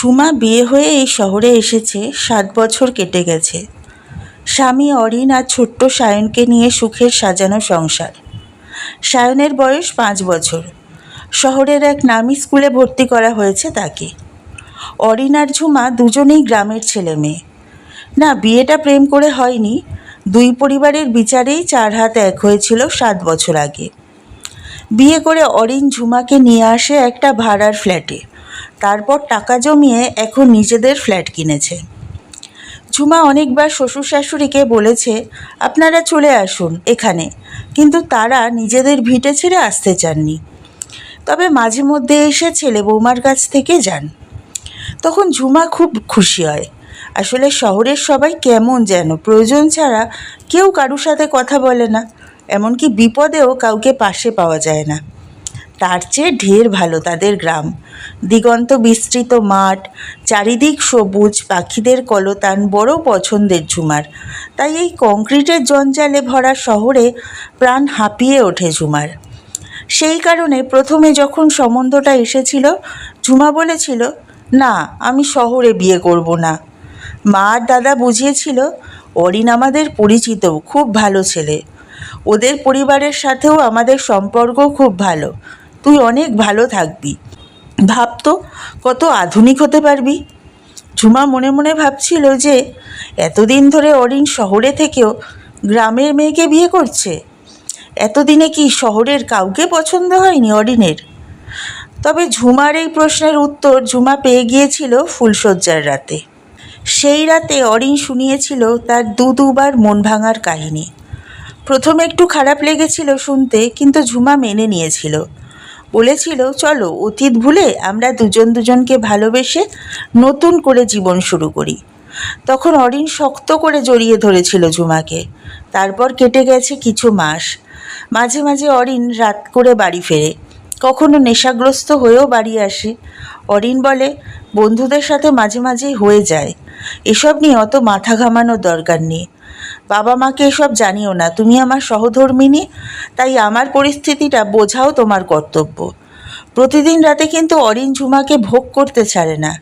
ঝুমা বিয়ে হয়ে এই শহরে এসেছে, সাত বছর কেটে গেছে। স্বামী অরিন আর ছোট্ট সায়নকে নিয়ে সুখের সাজানো সংসার। সায়নের বয়স পাঁচ বছর। শহরের এক নামি স্কুলে ভর্তি করা হয়েছে তাকে। অরিন আর ঝুমা দুজনেই গ্রামের ছেলে মেয়ে। না, বিয়েটা প্রেম করে হয়নি। দুই পরিবারের বিচারেই চার হাত এক হয়েছিল সাত বছর আগে। বিয়ে করে অরিন ঝুমাকে নিয়ে আসে একটা ভাড়ার ফ্ল্যাটে। তারপর টাকা জমিয়ে এখন নিজেদের ফ্ল্যাট কিনেছে। ঝুমা অনেকবার শ্বশুর শাশুড়িকে বলেছে, আপনারা চলে আসুন এখানে। কিন্তু তারা নিজেদের ভিটে ছেড়ে আসতে চাননি। তবে মাঝে মধ্যে এসে ছেলে বৌমার কাছ থেকে যান। তখন ঝুমা খুব খুশি হয়। আসলে শহরের সবাই কেমন যেন, প্রয়োজন ছাড়া কেউ কারুর সাথে কথা বলে না। এমনকি বিপদেও কাউকে পাশে পাওয়া যায় না। তার চেয়ে ঢের ভালো তাদের গ্রাম। দিগন্ত বিস্তৃত মাঠ, চারিদিক সবুজ, পাখিদের কলতান বড় পছন্দের ঝুমার। তাই এই কংক্রিটের জঞ্জালে ভরা শহরে প্রাণ হাঁপিয়ে ওঠে ঝুমার। সেই কারণে প্রথমে যখন সম্বন্ধটা এসেছিল, ঝুমা বলেছিল, না, আমি শহরে বিয়ে করব না। মা আর দাদা বুঝিয়েছিল, অরিন আমাদের পরিচিত, খুব ভালো ছেলে। ওদের পরিবারের সাথেও আমাদের সম্পর্ক খুব ভালো। তুই অনেক ভালো থাকবি। ভাবতো কত আধুনিক হতে পারবি। ঝুমা মনে মনে ভাবছিল যে, এতদিন ধরে অরিন শহরে থেকেও গ্রামের মেয়েকে বিয়ে করছে। এতদিনে কি শহরের কাউকে পছন্দ হয়নি অরিনের? তবে ঝুমার এই প্রশ্নের উত্তর ঝুমা পেয়ে গিয়েছিল ফুলশয্যার রাতে। সেই রাতে অরিন শুনিয়েছিল তার দু দুবার মন ভাঙার কাহিনী। প্রথমে একটু খারাপ লেগেছিল শুনতে, কিন্তু ঝুমা মেনে নিয়েছিল। বলেছিল, চলো, অতীত ভুলে আমরা দুজন দুজনকে ভালোবেসে নতুন করে জীবন শুরু করি। তখন অরিন শক্ত করে জড়িয়ে ধরেছিল ঝুমাকে। তারপর কেটে গেছে কিছু মাস। মাঝে মাঝে অরিন রাত করে বাড়ি ফেরে। কখনো নেশাগ্রস্ত হয়েও বাড়ি আসে। অরিন বলে, বন্ধুদের সাথে মাঝে মাঝেই হয়ে যায়। এসব নিয়ে অত মাথা ঘামানোর দরকার নেই। বাবা মাকে এসব জানিও না। তুমি আমার সহধর্মিনী তাই আমার পরিস্থিতিটা বোঝাও তোমার কর্তব্য। প্রতিদিন রাতে কিন্তু অরিন ঝুমাকে ভোগ করতে ছাড়ে না।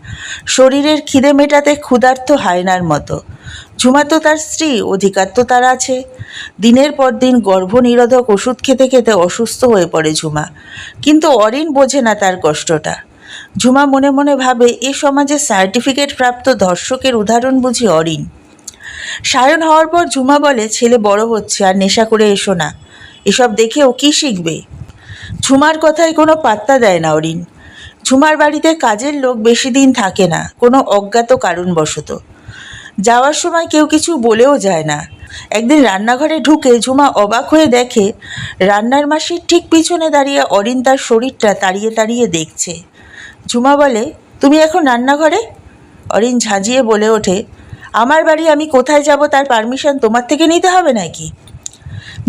শরীরের খিদে মেটাতে ক্ষুধার্ত হায়নার মতো। ঝুমা তো তার স্ত্রী, অধিকার তো তার আছে। দিনের পর দিন গর্ভনিরোধক ওষুধ খেতে খেতে অসুস্থ হয়ে পড়ে ঝুমা। কিন্তু অরিন বোঝে না তার কষ্টটা। ঝুমা মনে মনে ভাবে, এ সমাজে সার্টিফিকেট প্রাপ্ত ধর্ষকের উদাহরণ বুঝি অরিন। সায়ন হওয়ার পর ঝুমা বলে, ছেলে বড় হচ্ছে, আর নেশা করে এসো না। এসব দেখে ও কী শিখবে? ঝুমার কথায় কোনো পাত্তা দেয় না অরিন। ঝুমার বাড়িতে কাজের লোক বেশি দিন থাকে না, কোনো অজ্ঞাত কারণবশত। যাওয়ার সময় কেউ কিছু বলেও যায় না। একদিন রান্নাঘরে ঢুকে ঝুমা অবাক হয়ে দেখে, রান্নার মাসির ঠিক পিছনে দাঁড়িয়ে অরিন তার শরীরটা তাড়িয়ে তাড়িয়ে দেখছে। ঝুমা বলে, তুমি এখন রান্নাঘরে? অরিন ঝাঁঝিয়ে বলে ওঠে আমার বাড়ি আমি কোথায় যাব তার পারমিশন তোমার থেকে নিতে হবে নাকি?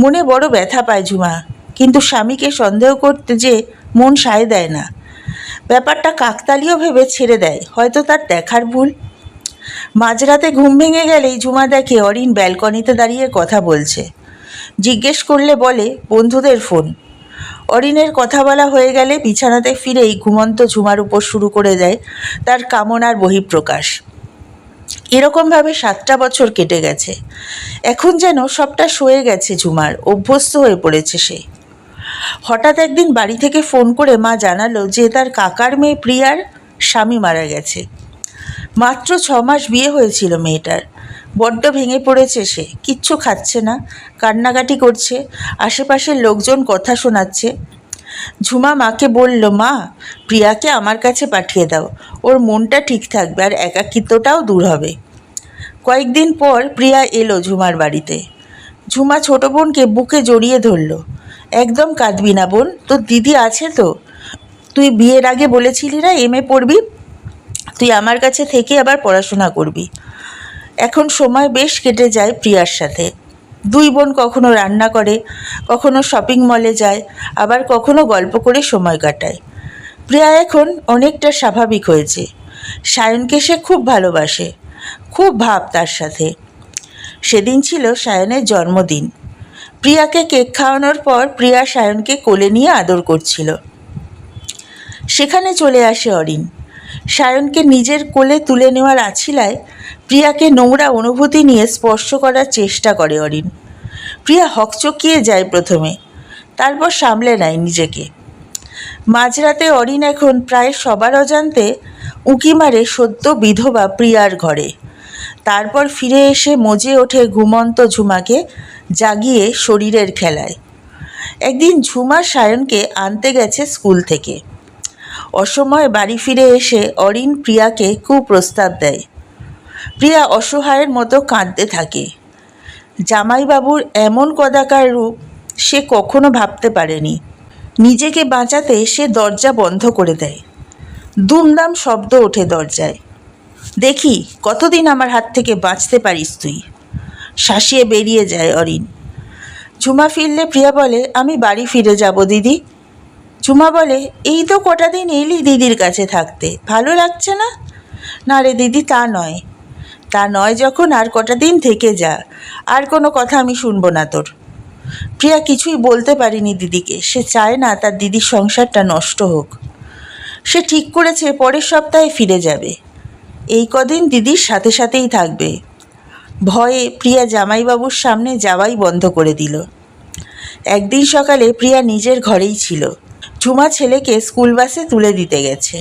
মনে বড় ব্যথা পায় ঝুমা, কিন্তু স্বামীকে সন্দেহ করতে যে মন সায় দেয় না। ব্যাপারটা কাকতালীয় ভেবে ছেড়ে দেয়, হয়তো তার দেখার ভুল। মাঝরাতে ঘুম ভেঙে গেলেই ঝুমা দেখে অরিন ব্যালকনিতে দাঁড়িয়ে কথা বলছে। জিজ্ঞেস করলে বলে, বন্ধুদের ফোন। অরিনের কথা বলা হয়ে গেলে বিছানাতে ফিরেই ঘুমন্ত ঝুমার উপর শুরু করে দেয় তার কামনার বহিঃপ্রকাশ। এরকমভাবে সাতটা বছর কেটে গেছে। এখন যেন সবটা সয়ে গেছে ঝুমার, অভ্যস্ত হয়ে পড়েছে সে। হঠাৎ একদিন বাড়ি থেকে ফোন করে মা জানালো যে তার কাকার মেয়ে প্রিয়ার স্বামী মারা গেছে। মাত্র ছ মাস বিয়ে হয়েছিল মেয়েটার। বড্ড ভেঙে পড়েছে সে, কিচ্ছু খাচ্ছে না, কান্নাকাটি করছে, আশেপাশের লোকজন কথা শোনাচ্ছে ঝুমা মাকে বলল, মা, প্রিয়াকে আমার কাছে পাঠিয়ে দাও। ওর মনটা ঠিক থাকবে আর একাকিত্বটাও দূর হবে। কয়েকদিন পর প্রিয়া এলো ঝুমার বাড়িতে। ঝুমা ছোট বোনকে বুকে জড়িয়ে ধরল, একদম কাঁদবি না বোন, তোর দিদি আছে তো। তুই বিয়ের আগে বলেছিলি না এম এ পড়বি? তুই আমার কাছে থেকে আবার পড়াশোনা করবি। এখন সময় বেশ কেটে যায় প্রিয়ার সাথে। দুই বোন কখনো রান্না করে, কখনো শপিং মলে যায়, আবার কখনো গল্প করে সময় কাটায়। প্রিয়া এখন অনেকটা স্বাভাবিক হয়েছে। সায়নকে সে খুব ভালোবাসে, খুব ভাব তার সাথে। সেদিন ছিল সায়নের জন্মদিন। প্রিয়াকে কেক খাওয়ানোর পর প্রিয়া সায়নকে কোলে নিয়ে আদর করছিল। সেখানে চলে আসে অরিন। সায়নকে নিজের কোলে তুলে নেওয়ার আছিলায় প্রিয়াকে নোংরা অনুভূতি নিয়ে স্পর্শ করার চেষ্টা করে অরিন। প্রিয়া হকচকিয়ে যায় প্রথমে, তারপর সামলে নেয় নিজেকে। মাঝরাতে অরিন এখন প্রায় সবার অজান্তে উঁকি মারে সদ্য বিধবা প্রিয়ার ঘরে। তারপর ফিরে এসে মজে ওঠে ঘুমন্ত ঝুমাকে জাগিয়ে শরীরের খেলায়। একদিন ঝুমা সায়নকে আনতে গেছে স্কুল থেকে। অসময়ে বাড়ি ফিরে এসে অরিন প্রিয়াকে কুপ্রস্তাব দেয়। প্রিয়া অসহায়ের মতো কাঁদতে থাকে। জামাইবাবুর এমন কদাকার রূপ সে কখনো ভাবতে পারেনি। নিজেকে বাঁচাতে সে দরজা বন্ধ করে দেয়। দুমদাম শব্দ ওঠে দরজায়। দেখি, কতদিন আমার হাত থেকে বাঁচতে পারিস তুই? শাসিয়ে বেরিয়ে যায় অরিন। ঝুমা ফিরলে প্রিয়া বলে, আমি বাড়ি ফিরে যাব দিদি। ঝুমা বলে, এই তো কটা দিন এলি দিদির কাছে থাকতে। ভালো লাগছে না? না রে দিদি, তা নয়। তা নয় যখন আর কটা দিন থেকে যা। আর কোনো কথা আমি শুনব না তোর। প্রিয়া কিছুই বলতে পারিনি দিদিকে। সে চায় না তার দিদির সংসারটা নষ্ট হোক। সে ঠিক করেছে, পরের সপ্তাহে ফিরে যাবে। এই কদিন দিদির সাথে সাথেই থাকবে। ভয়ে প্রিয়া জামাইবাবুর সামনে যাওয়াই বন্ধ করে দিল। একদিন সকালে প্রিয়া নিজের ঘরেই ছিল। ঝুমা ছেলেকে স্কুল বাসে তুলে দিতে গেছে।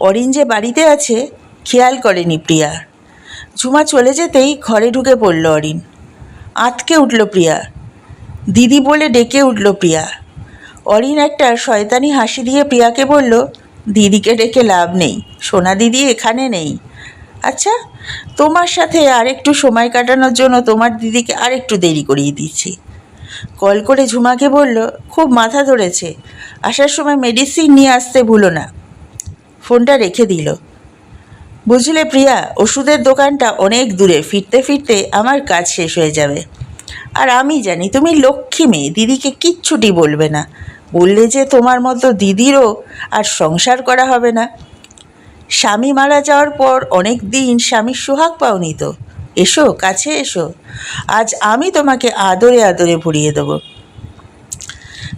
অরিন যে বাড়িতে আছে, খেয়াল করেনি প্রিয়া। ঝুমা চলে যেতেই ঘরে ঢুকে পড়ল অরিন। আতকে উঠল প্রিয়া। দিদি বলে ডেকে উঠল প্রিয়া। অরিন একটা শয়তানি হাসি দিয়ে প্রিয়াকে বলল, দিদিকে ডেকে লাভ নেই। সোনা দিদি এখানে নেই। আচ্ছা তোমার সাথে আরেকটু সময় কাটানোর জন্য তোমার দিদিকে আরেকটু দেরি করিয়ে দিচ্ছি। কল করে ঝুমাকে বলল, খুব মাথা ধরেছে। আসার সময় মেডিসিন নিয়ে আসতে ভুলো না। ফোনটা রেখে দিল। বুঝলে প্রিয়া, ওষুধের দোকানটা অনেক দূরে। ফিরতে ফিরতে আমার কাজ শেষ হয়ে যাবে। আর আমি জানি তুমি লক্ষ্মী মেয়ে, দিদিকে কিচ্ছুটি বলবে না। বললে যে তোমার মতো দিদিরও আর সংসার করা হবে না। স্বামী মারা যাওয়ার পর অনেক দিন স্বামীর সোহাগ পাওনি তো। এসো, কাছে এসো। আজ আমি তোমাকে আদরে আদরে ভরিয়ে দেবো।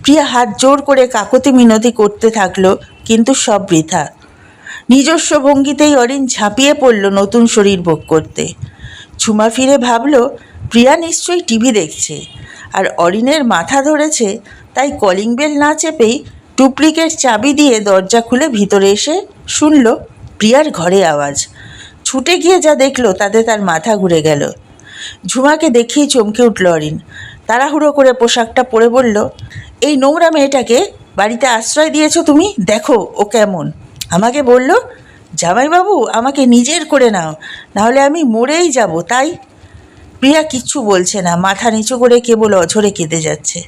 প্রিয়া হাত জোর করে কাকতি মিনতি করতে থাকল, কিন্তু সব বৃথা। নিজস্ব ভঙ্গিতেই অরিন ঝাঁপিয়ে পড়ল নতুন শরীর ভোগ করতে। ঝুমা ফিরে ভাবল, প্রিয়া নিশ্চয়ই টিভি দেখছে। আর অরিনের মাথা ধরেছে, তাই কলিং বেল না চেপেই ডুপ্লিকেট চাবি দিয়ে দরজা খুলে ভিতরে এসে শুনল, প্রিয়ার ঘরে আওয়াজ। ছুটে গিয়ে যা দেখল তাতে তার মাথা ঘুরে গেল। ঝুমাকে দেখেই চমকে উঠল অরিন। তাড়াহুড়ো করে পোশাকটা পরে বলল, এই নোংরা মেয়েটাকে বাড়িতে আশ্রয় দিয়েছ তুমি? দেখো ও কেমন। আমাকে বলল, জামাইবাবু, আমাকে নিজের করে নাও, নাহলে আমি মরেই যাব, তাই? প্রিয়া কিচ্ছু বলছে না, মাথা নিচু করে কেবল অঝরে কেঁদে যাচ্ছে।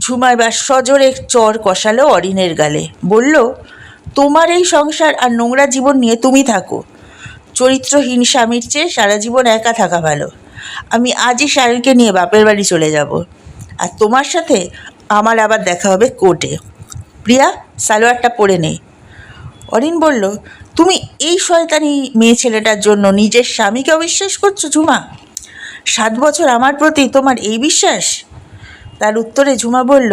ঝুমা এবার সজোরে চর কষালো অরিনের গালে। বলল, তোমার এই সংসার আর নোংরা জীবন নিয়ে তুমি থাকো। চরিত্রহীন স্বামীর চেয়ে সারা জীবন একা থাকা ভালো। আমি আজই সায়নকে নিয়ে বাপের বাড়ি চলে যাব। আর তোমার সাথে আমার আবার দেখা হবে কোর্টে। প্রিয়া, সালোয়ারটা পরে নে। অরিন বলল, তুমি এই শয়তানি মেয়ে ছেলেটার জন্য নিজের স্বামীকে অবিশ্বাস করছ, ঝুমা? সাত বছর আমার প্রতি তোমার এই বিশ্বাস? তার উত্তরে ঝুমা বলল,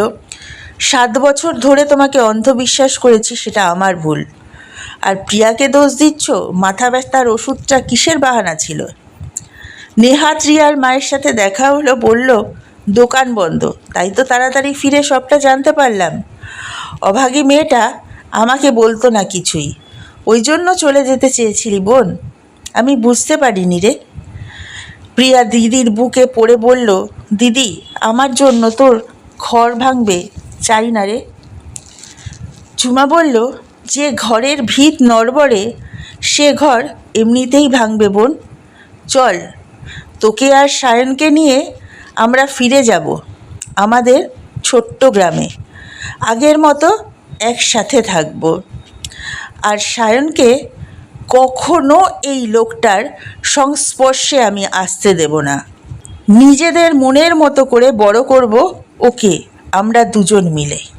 সাত বছর ধরে তোমাকে অন্ধবিশ্বাস করেছি, সেটা আমার ভুল। আর প্রিয়াকে দোষ দিচ্ছ? মাথা ব্যথার ওষুধটা কিসের বাহানা ছিল? নেহাত রিয়ার মায়ের সাথে দেখা হলো, বলল, দোকান বন্ধ। তাই তো তাড়াতাড়ি ফিরে সবটা জানতে পারলাম। অভাগী মেয়েটা আমাকে বলতো না কিছুই। ওই জন্য চলে যেতে চেয়েছিলি বোন। আমি বুঝতে পারিনি রে। প্রিয়া দিদির বুকে পড়ে বলল, দিদি, আমার জন্য তোর ঘর ভাঙবে। চাই না রে। ঝুমা বলল যে ঘরের ভিত নড়বড়ে, সে ঘর এমনিতেই ভাঙবে বোন। চল, তোকে আর সায়নকে নিয়ে আমরা ফিরে যাব আমাদের ছোট্ট গ্রামে। আগের মতো একসাথে থাকব। আর সায়নকে কখনো এই লোকটার সংস্পর্শে আমি আসতে দেব না। নিজেদের মনের মতো করে বড় করব ওকে, আমরা দুজন মিলে।